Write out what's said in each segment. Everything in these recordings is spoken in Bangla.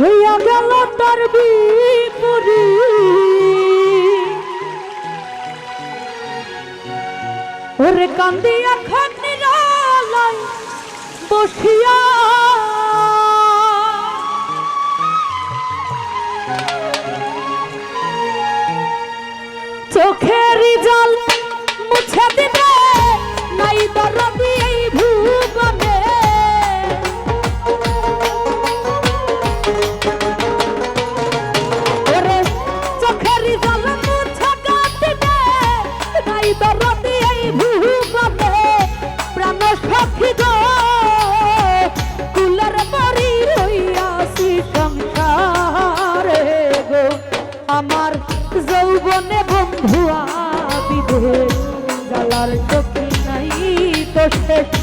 হইয়া গেল তার বিপরি ওরে কান্দিয়া খান নিরালাই বসিয়া। চোখের জল Hey.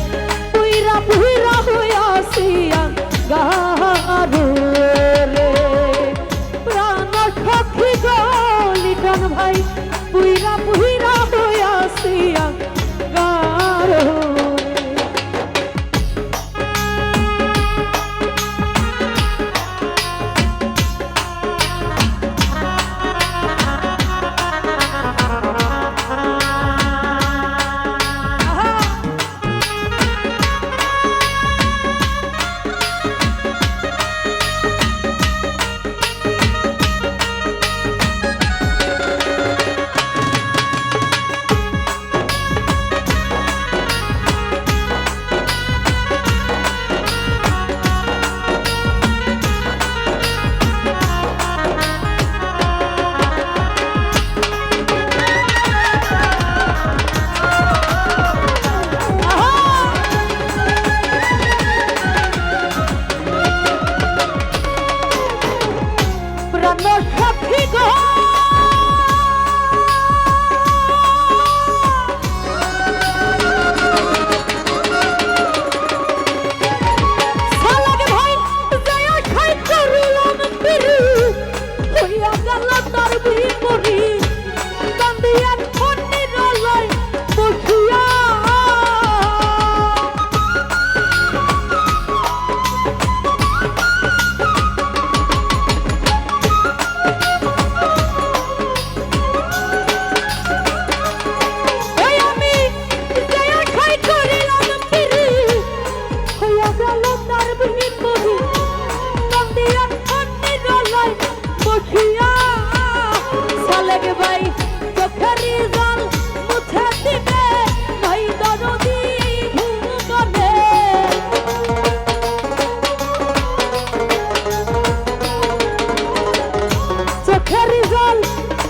কাজল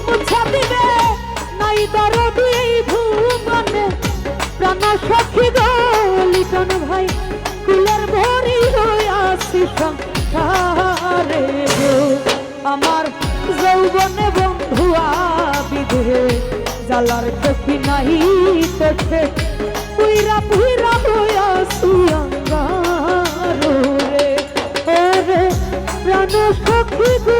মুছে দিবে নাই দরদি ভুবনে। প্রাণ সখী গো ভাই, কুলের ভরি হয়ে আসি আমার যৌবনে বন্ধু আবিদে জালার কেপি নাই তোছে পুইরা পুইরা হয়ে সুয়ঙ্গার রে। প্রাণ সখী গো